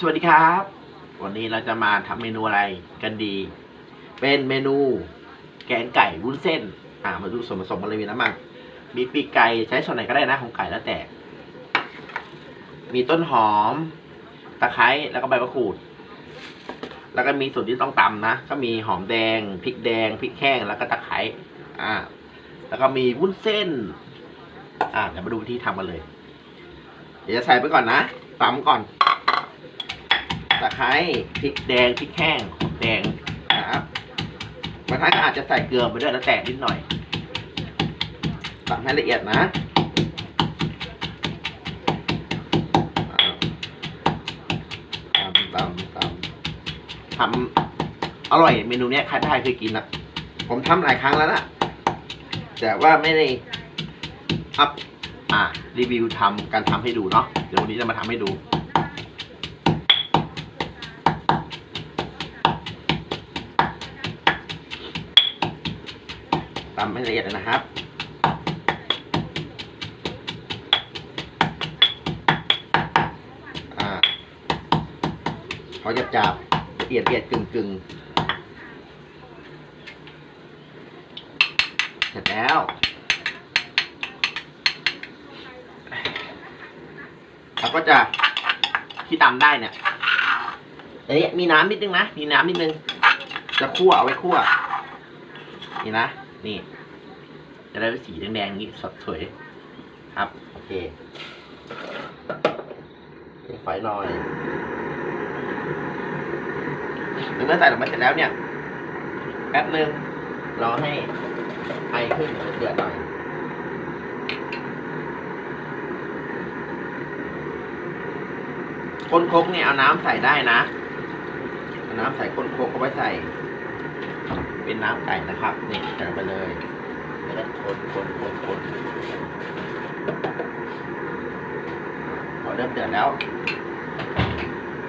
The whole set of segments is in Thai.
สวัสดีครับ วันนี้เราจะมาทำเมนูอะไรกันดี เป็นเมนูแกงไก่วุ้นเส้น อ่า มาดูส่วนผสมกันเลยมีน้ำมันมีปีกไก่ใช้ส่วนไหนก็ได้นะของไก่แล้วแต่ มีต้นหอม ตะไคร้แล้วก็ใบมะกรูด แล้วก็มีส่วนที่ต้องตำนะ ก็มีหอมแดงพริกแดงพริกแห้งแล้วก็ตะไคร้อ่า แล้วก็มีวุ้นเส้น อ่าเดี๋ยวมาดูวิธีทำกันเลย เดี๋ยวจะใส่ไปก่อนนะตำก่อน ตะไคร้พริกแดงพริกแห้งหอมแดงนะครับบางท่านก็อาจจะใส่เกลือไปด้วยแล้วแตกนิดหน่อยตำให้ละเอียดนะอ่าตำตำตำทำอร่อยเมนูนี้ใครได้เคยกินนะผมทำหลายครั้งแล้วนะแต่ว่าไม่ได้อัพอ่ารีวิวทำการทำให้ดูเนาะเดี๋ยววันนี้จะมาทำให้ดู ตำให้ละเอียดเลยนะครับอ่าพอจะจับละเอียดละเอียดกึ่งกึ่งๆเสร็จแล้วเราก็จะที่ตำได้เนี่ยเอันนี้มีน้ำนิดนึงนะ มีน้ำนิดนึง จะคั่วเอาไว้คั่ว นี่นะ นี่ จะได้เป็นสีแดงๆนี้สดสวย ครับ โอเคเปิดไฟหน่อยเมื่อใส่ลงไปเสร็จแล้วเนี่ย แป๊บนึงรอให้ไอขึ้นเดือดๆหน่อยก้นครกเนี่ยเอาน้ำใส่ได้นะ เอาน้ำใส่ก้นครกเอาไว้ใส่ เป็นน้ำไก่นะครับนี่ใส่ลงไปเลยแล้วก็คนคนคนคนพอเริ่มเดือดแล้ว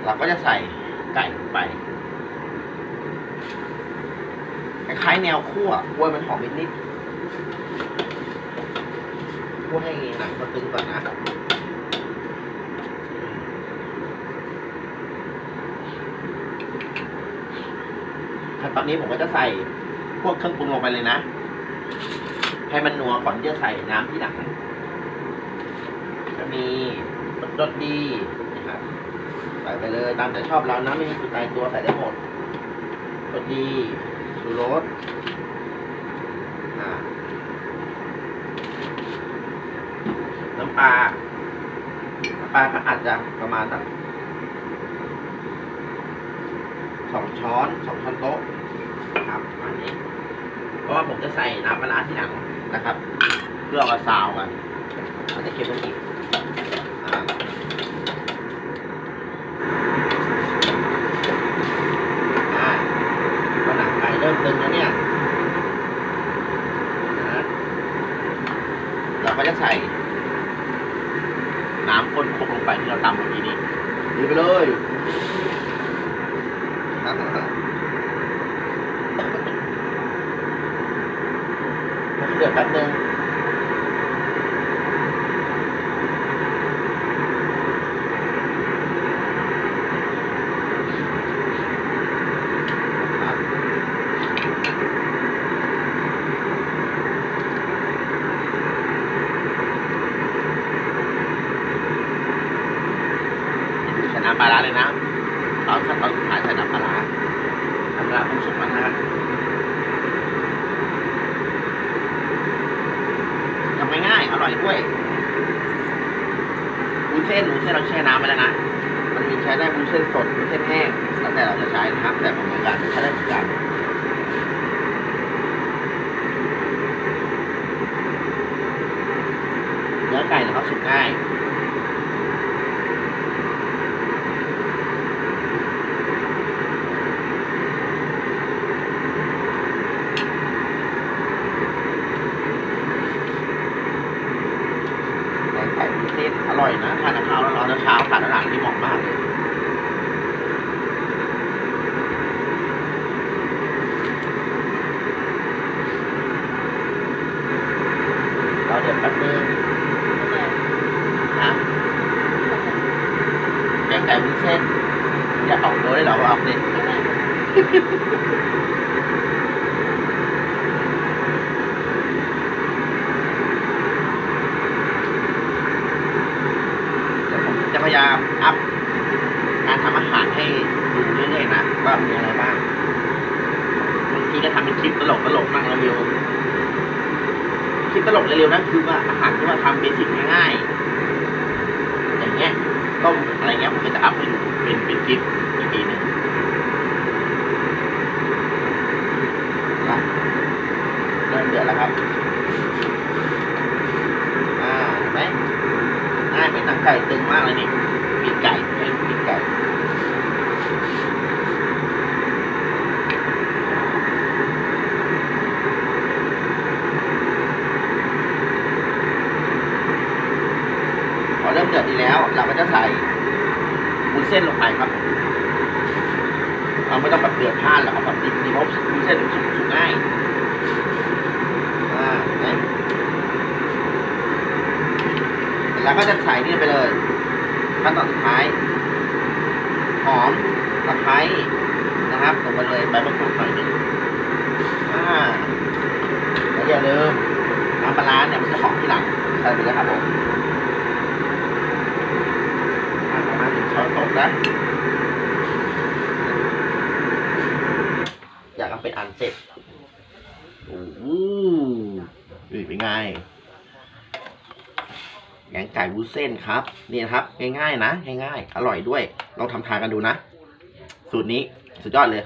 เราก็จะใส่ไก่ลงไปคล้ายๆแนวคั่วคั่วมันหอมนิดๆคั่วให้หนังมันตึงก่อนนะ ตอนนี้ผมก็จะใส่พวกเครื่องปรุงลงไปเลยนะ ให้มันนัวก่อนที่จะใส่น้ำที่หลังจะมีรสดีนะครับใส่ไปเลยตามแต่ชอบเรานะไม่มีจุดตายตัวใส่ได้หมดรสดีชูรสน้ำปลาน้ำปลาก็อาจจะประมาณสัก ส องช้อนสองช้อนโต๊ะครับประมาณนี้ เพราะว่าผมจะใส่น้ำปลาร้าที่หลังนะครับ เพื่อเอามาซาวกันมันจะเค็มลงอีกอ่าอ่าพอหนังไก่เริ่มตึงแล้วเนี่ยนะเราก็จะใส่น้ำข้นคลุกลงไปที่เราตำเมื่อกี้นี้ดีไปเลย มันเดือดแป๊บนึงน้ำปลาร้าเลยนะตอนขั้นตอนสุดท้ายใส่น้ำปลาร้าน้ำปลาร้าผงสุกมันนะครับ ทำง่ายๆอ ร่อยด้วยวุ้นเส้นวุ้นเส้นเราแช่น้ำไปแล้วนะมันมีใช้ได้วุ้นเส้นสดวุ้นเส้นแห้งแล้วแต่เราจะใช้นะครับแต่ผมเหมือนกันใช้ได้เหมือนกันเนื้อไก่นะครับสุกง่าย แกงไก่วุ้นเส้นอร่อยนะทานกับข้าวร้อนๆแล้วเช้าทานอาหารที่เหมาะมากเลยเราเดี๋ยวแป๊บนึงนะ แกงไก่วุ้นเส้นอย่าออกตัวได้เหรอว่าออกเลยเดี๋ยวผมจะพยายามอัพการทำอาหารให้ดูเรื่อยๆนะว่ามีอะไรบ้างบางทีก็ทำเป็นคลิปตลกตลกนั่งรีวิวคลิปตลกเร็วๆนะคือว่าอาหารที่ว่าทำเบสิกง่ายๆอย่างเงี้ย ต้มอะไรเงี้ยผมก็จะอัพเป็นเป็นเป็นคลิปอีกทีหนึงนะเริ่มเดือดแล้วครับอ่าเห็นไหมง่ายเป็นหนังไก่ตึงมากเลยนี่ปีกไก่เป็นปีกไก่ พอเริ่มเดือดดีแล้ว เราก็จะ ใส่วุ้นเส้นลงไปครับเราไม่ต้องแบบเดือดพล่านหรอกเอาแบบดีดีเพราะวุ้นเส้นสุกสุกง่ายอ่านไหมเสร็จแล้วก็จะใส่นี่ไปเลยขั้นตอนสุดท้ายหอมตะไคร้นะครับลงไปเลยใบมะกรูดหน่อยหนึงอ่าแล้วอย่าลืมน้ำปลาร้าเนี่ยมันจะหอมที่หลังใส่ไปเลยครับผม อะประมาณห นึ่งช้อนโต๊ะอยากทำเป็นอันเสร็จโอ้โหเป็นไงแกงไก่วุ้นเส้นครับ นี่นะครับ ง่ายๆนะ ง่ายๆ อร่อยด้วย ลองทำทานกันดูนะ สูตรนี้สุดยอดเลย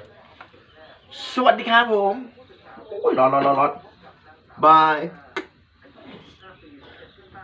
สวัสดีครับผม โอ้ยร้อนร้อนร้อนร้อนบาย